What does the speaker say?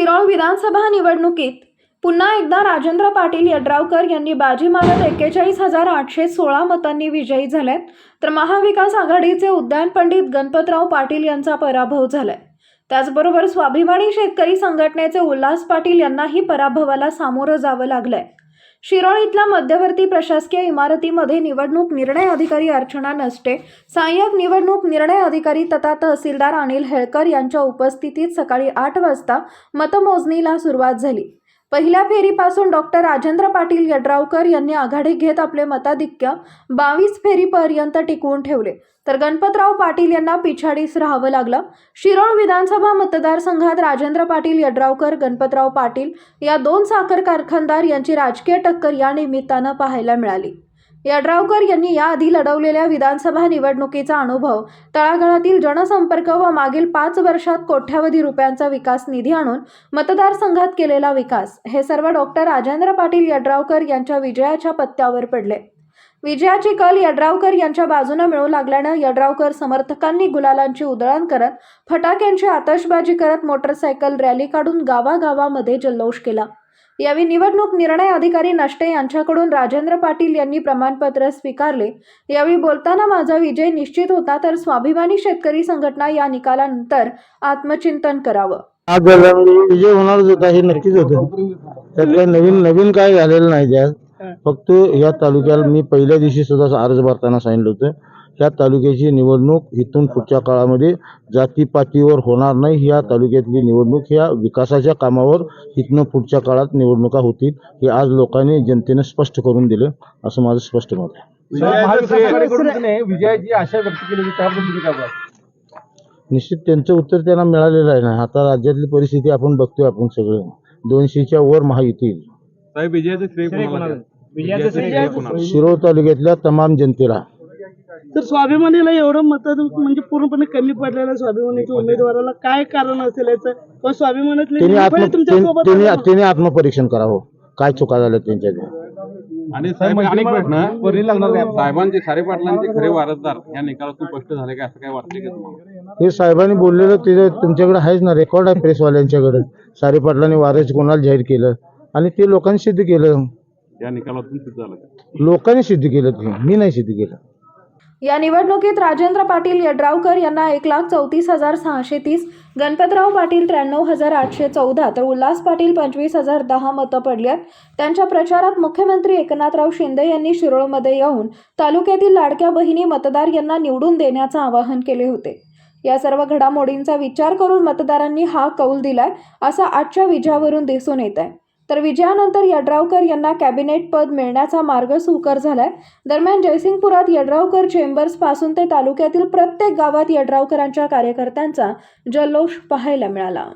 शिरोळ विधानसभा निवडणुकीत पुन्हा एकदा राजेंद्र पाटील यड्रावकर यांनी बाजी मारत एक्केचाळीस हजार आठशे सोळा मतांनी विजयी झाल्यात तर महाविकास आघाडीचे उद्यान पंडित गणपतराव पाटील यांचा पराभव झालाय. त्याचबरोबर स्वाभिमानी शेतकरी संघटनेचे उल्हास पाटील यांनाही पराभवाला सामोरं जावं लागलंय. शिरोळीतल्या मध्यवर्ती प्रशासकीय इमारतीमध्ये निवडणूक निर्णय अधिकारी अर्चना नसटे सहाय्यक निवडणूक निर्णय अधिकारी तथा तहसीलदार अनिल हेळकर यांच्या उपस्थितीत सकाळी आठ वाजता मतमोजणीला सुरुवात झाली. पहिल्या फेरीपासून डॉक्टर राजेंद्र पाटील यड्रावकर यांनी आघाडी घेत आपले मताधिक्य बावीस फेरीपर्यंत टिकवून ठेवले. तर गणपतराव पाटील यांना पिछाडीस राहावं लागलं. शिरोळ विधानसभा मतदारसंघात राजेंद्र पाटील यड्रावकर गणपतराव पाटील या दोन साखर कारखानदार यांची राजकीय टक्कर या निमित्तानं पाहायला मिळाली. यड्रावकर यांनी याआधी लढवलेल्या विधानसभा निवडणुकीचा अनुभव तळागाळातील जनसंपर्क व मागील पाच वर्षात कोट्यावधी रुपयांचा विकास निधी आणून मतदारसंघात केलेला विकास हे सर्व डॉक्टर राजेंद्र पाटील यड्रावकर यांच्या विजयाच्या पत्त्यावर पडले. विजयाची कल यड्रावकर यांच्या बाजूने मिळू लागल्यानं यड्रावकर समर्थकांनी गुलालांची उधळण करत फटाक्यांची आतषबाजी करत मोटरसायकल रॅली काढून गावागावामध्ये जल्लोष केला. यावेळी निवडणूक निर्णय अधिकारी नष्टे यांच्याकडून राजेंद्र पाटील यांनी प्रमाणपत्र स्वीकारले. यावेळी बोलताना माझा विजय निश्चित होता तर स्वाभिमानी शेतकरी संघटना या निकालानंतर आत्मचिंतन करावं. आज विजय होणारच होता हे नक्कीच होतं. त्यात काही नवीन नवीन काय झालेलं नाही त्यात. फक्त या तालुक्याला मी पहिल्या दिवशी सुद्धा अर्ज भरताना सांगितलं होतं. ह्या तालुक्याची निवडणूक इथून पुढच्या काळामध्ये जातीपातीवर होणार नाही या तालुक्यातली निवडणूक ह्या विकासाच्या कामावर इथनं पुढच्या काळात निवडणुका होतील हे आज लोकांनी जनतेने स्पष्ट करून दिलं असं माझं स्पष्ट मत आहे विजयाची आशा व्यक्त केली? निश्चित त्यांचं उत्तर त्यांना मिळालेलं आहे ना आता राज्यातली परिस्थिती आपण बघतोय आपण सगळं दोनशेच्या वर महायुती येईल. साहेब विजयाचं श्रेय कोणाला द्याल? विजयाचं श्रेय कोणाला? शिरोळ तालुक्यातल्या तमाम जनतेला तर स्वाभिमानीला एवढं मत म्हणजे पूर्णपणे कमी पडलेलं स्वाभिमानीच्या उमेदवाराला काय कारण असेल याचं? किंवा स्वाभिमानातले त्यांनी तुमच्यासोबत आत्मपरीक्षण करावं काय चुका झाल्या त्यांच्याकडे आणि साहेब अनेक प्रश्न वरील लागणार काय साहेबांचे खारे पाटलांचे खरे वारसदार या निकालातून स्पष्ट झाले का असं काय वाटतंय का तुम्हाला? हे साहेबांनी बोललेलं ते तुमच्याकडे आहेच ना. रेकॉर्ड आहे प्रेसवाल्यांच्याकडे सारे पाटलांनी वारस कोणाला जाहीर केलं? आणि ते लोकांनी सिद्ध केलं. या निकालातून सिद्ध झालं का? लोकांनी सिद्ध केलं. ते मी नाही सिद्ध केलं. या निवडणुकीत राजेंद्र पाटील यड्रावकर यांना एक लाख चौतीस हजार सहाशे तीस गणपतराव पाटील त्र्याण्णव हजार आठशे चौदा तर उल्हास पाटील पंचवीस हजार दहा मतं पडली आहेत. त्यांच्या प्रचारात मुख्यमंत्री एकनाथराव शिंदे यांनी शिरोळमध्ये येऊन तालुक्यातील लाडक्या बहिणी मतदार यांना निवडून देण्याचं आवाहन केले होते. या सर्व घडामोडींचा विचार करून मतदारांनी हा कौल दिलाय असं आजच्या विजयावरून दिसून येत आहे. तर विजयानंतर यड्रावकर यांना कॅबिनेट पद मिळण्याचा मार्ग सुकर झालाय. दरम्यान जयसिंगपुरात यड्रावकर चेंबर्सपासून ते तालुक्यातील प्रत्येक गावात यड्रावकरांच्या कार्यकर्त्यांचा जल्लोष पाहायला मिळाला.